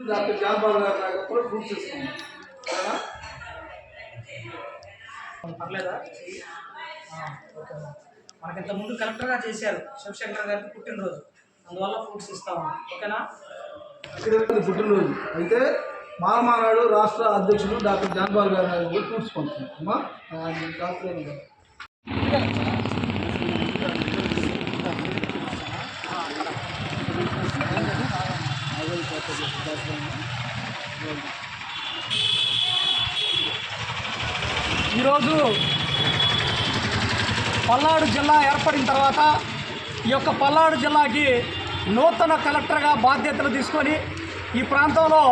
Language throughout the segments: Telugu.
డాక్టర్ జాన్ బాబు గారి లాగా కూడా ప్రూఫ్ చేసుకున్నాం పర్లేదా? ఓకే. మనకి ఇంత ముందు కలెక్టర్గా చేశారు శివశంకర్ గారికి పుట్టినరోజు. అందువల్ల ఫ్రూట్స్ ఇస్తాము. ఓకేనా? పుట్టినరోజు. అయితే మాలమానాడు రాష్ట్ర అధ్యక్షుడు డాక్టర్ జాన్ బాబు గారి కూడా ప్రూఫ్స్ పంపుతున్నాం అమ్మా డాక్టర్ గారు. ఈరోజు పల్నాడు జిల్లా ఏర్పడిన తర్వాత ఈ యొక్క పల్నాడు జిల్లాకి నూతన కలెక్టర్గా బాధ్యతలు తీసుకొని ఈ ప్రాంతంలో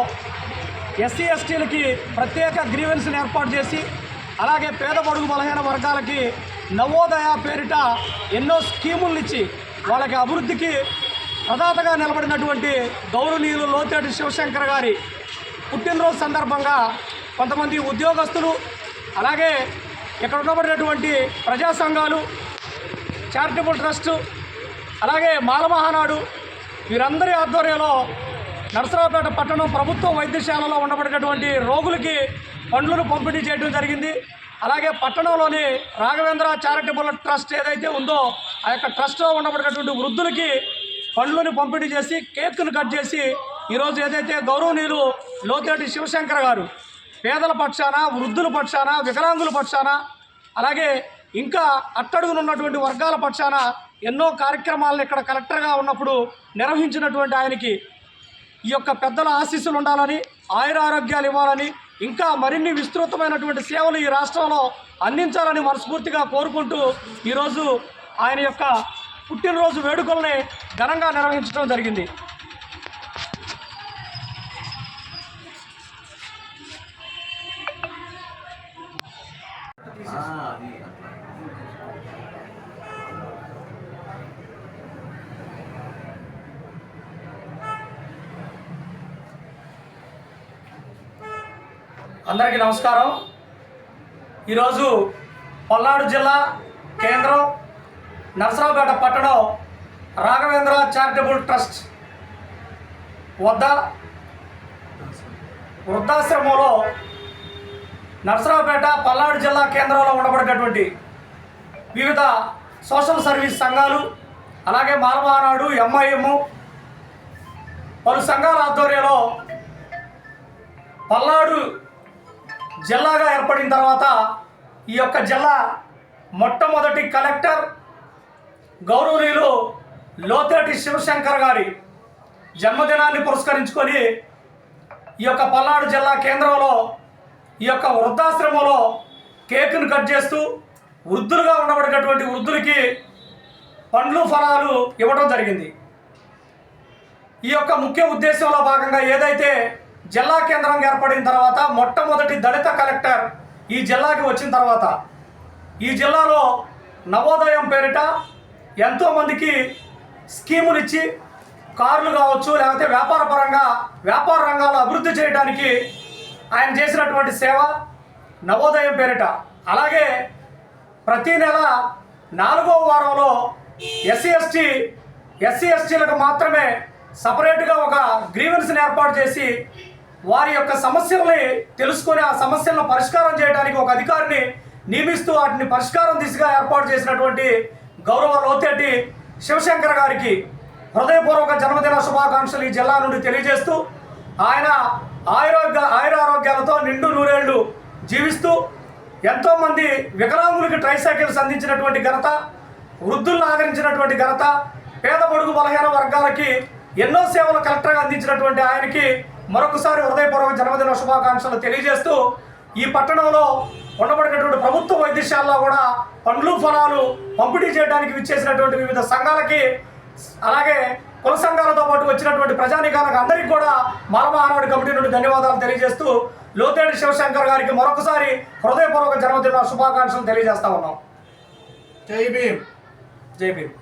ఎస్సీ ఎస్టీలకి ప్రత్యేక గ్రీవెన్స్ని ఏర్పాటు చేసి అలాగే పేద బడుగు బలహీన వర్గాలకి నవోదయ పేరిట ఎన్నో స్కీములు ఇచ్చి వాళ్ళకి అభివృద్ధికి ప్రదాతగా నిలబడినటువంటి గౌరవనీయులు లోతేటి శివశంకర్ గారి పుట్టినరోజు సందర్భంగా కొంతమంది ఉద్యోగస్తులు అలాగే ఇక్కడ ఉండబడినటువంటి ప్రజా సంఘాలు చారిటబుల్ ట్రస్ట్ అలాగే మాలమహానాడు వీరందరి ఆధ్వర్యంలో నరసరావుపేట పట్టణం ప్రభుత్వ వైద్యశాలలో ఉండబడినటువంటి రోగులకి పండ్లను పంపిణీ చేయడం జరిగింది. అలాగే పట్టణంలోని రాఘవేంద్ర చారిటబుల్ ట్రస్ట్ ఏదైతే ఉందో ఆ యొక్క ట్రస్ట్లో ఉండబడినటువంటి వృద్ధులకి పండ్లను పంపిణీ చేసి కేక్ను కట్ చేసి ఈరోజు ఏదైతే గౌరవనీయులు లోతేటి శివశంకర్ గారు పేదల పక్షాన వృద్ధుల పక్షాన వికలాంగుల పక్షాన అలాగే ఇంకా అట్టడుగునున్నటువంటి వర్గాల పక్షాన ఎన్నో కార్యక్రమాలను ఇక్కడ కలెక్టర్గా ఉన్నప్పుడు నిర్వహించినటువంటి ఆయనకి ఈ యొక్క పెద్దల ఆశీస్సులు ఉండాలని ఆయుర ఆరోగ్యాలు ఇవ్వాలని ఇంకా మరిన్ని విస్తృతమైనటువంటి సేవలు ఈ రాష్ట్రంలో అందించాలని మనస్ఫూర్తిగా కోరుకుంటూ ఈరోజు ఆయన యొక్క పుట్టినరోజు వేడుకల్ని ఘనంగా నిర్వహించడం జరిగింది. అందరికీ నమస్కారం. ఈరోజు పల్నాడు జిల్లా కేంద్రం నరసరావుపేట పట్టణం రాఘవేంద్ర చారిటబుల్ ట్రస్ట్ వద్ద వృద్ధాశ్రమంలో నరసరావుపేట పల్నాడు జిల్లా కేంద్రంలో ఉండబడేటటువంటి వివిధ సోషల్ సర్వీస్ సంఘాలు అలాగే మాలమానాడు ఎంఐఎం పలు సంఘాల ఆధ్వర్యంలో పల్నాడు జిల్లాగా ఏర్పడిన తర్వాత ఈ యొక్క జిల్లా మొట్టమొదటి కలెక్టర్ గౌరవనీయులు లోతేటి శివశంకర్ గారి జన్మదినాన్ని పురస్కరించుకొని ఈ యొక్క పల్నాడు జిల్లా కేంద్రంలో ఈ యొక్క వృద్ధాశ్రమంలో కేకును కట్ చేస్తూ వృద్ధులుగా ఉండబడినటువంటి వృద్ధులకి పండ్లు ఫలాలు ఇవ్వడం జరిగింది. ఈ యొక్క ముఖ్య ఉద్దేశంలో భాగంగా ఏదైతే జిల్లా కేంద్రం ఏర్పడిన తర్వాత మొట్టమొదటి దళిత కలెక్టర్ ఈ జిల్లాకి వచ్చిన తర్వాత ఈ జిల్లాలో నవోదయం పేరిట ఎంతోమందికి స్కీములు ఇచ్చి కార్లు కావచ్చు లేకపోతే వ్యాపార పరంగా వ్యాపార రంగాలు అభివృద్ధి చేయడానికి ఆయన చేసినటువంటి సేవ నవోదయం పేరిట. అలాగే ప్రతి నెల నాలుగో వారంలో ఎస్సీ ఎస్టీ ఎస్సీ ఎస్టీలకు మాత్రమే సపరేట్గా ఒక గ్రీవెన్స్ని ఏర్పాటు చేసి వారి యొక్క సమస్యల్ని తెలుసుకొని ఆ సమస్యలను పరిష్కారం చేయడానికి ఒక అధికారిని నియమిస్తూ వాటిని పరిష్కారం దిశగా ఏర్పాటు చేసినటువంటి గౌరవ లోతేటి శివశంకర్ గారికి హృదయపూర్వక జన్మదిన శుభాకాంక్షలు ఈ జిల్లా నుండి తెలియజేస్తూ ఆయన ఆయురోగ్య ఆయురారోగ్యాలతో నిండు నూరేళ్ళు జీవిస్తూ ఎంతోమంది వికలాంగులకి ట్రైసైకిల్స్ అందించినటువంటి ఘనత వృద్ధులను ఆదరించినటువంటి ఘనత పేద పొడుగు బలహీన వర్గాలకి ఎన్నో సేవలు కలెక్టర్గా అందించినటువంటి ఆయనకి మరొకసారి హృదయపూర్వక జన్మదిన శుభాకాంక్షలు తెలియజేస్తూ ఈ పట్టణంలో ఉండబడినటువంటి ప్రభుత్వ వైద్యశాలలో కూడా పండ్లు ఫలాలు పంపిణీ చేయడానికి విచ్చేసినటువంటి వివిధ సంఘాలకి అలాగే కుల సంఘాలతో పాటు వచ్చినటువంటి ప్రజానికాలకు అందరికీ కూడా మాలమహానాడు కమిటీ నుండి ధన్యవాదాలు తెలియజేస్తూ లోతేటి శివశంకర్ గారికి మరొకసారి హృదయపూర్వక జన్మదిన శుభాకాంక్షలు తెలియజేస్తా ఉన్నాం. జై భీమ్. జై భీమ్.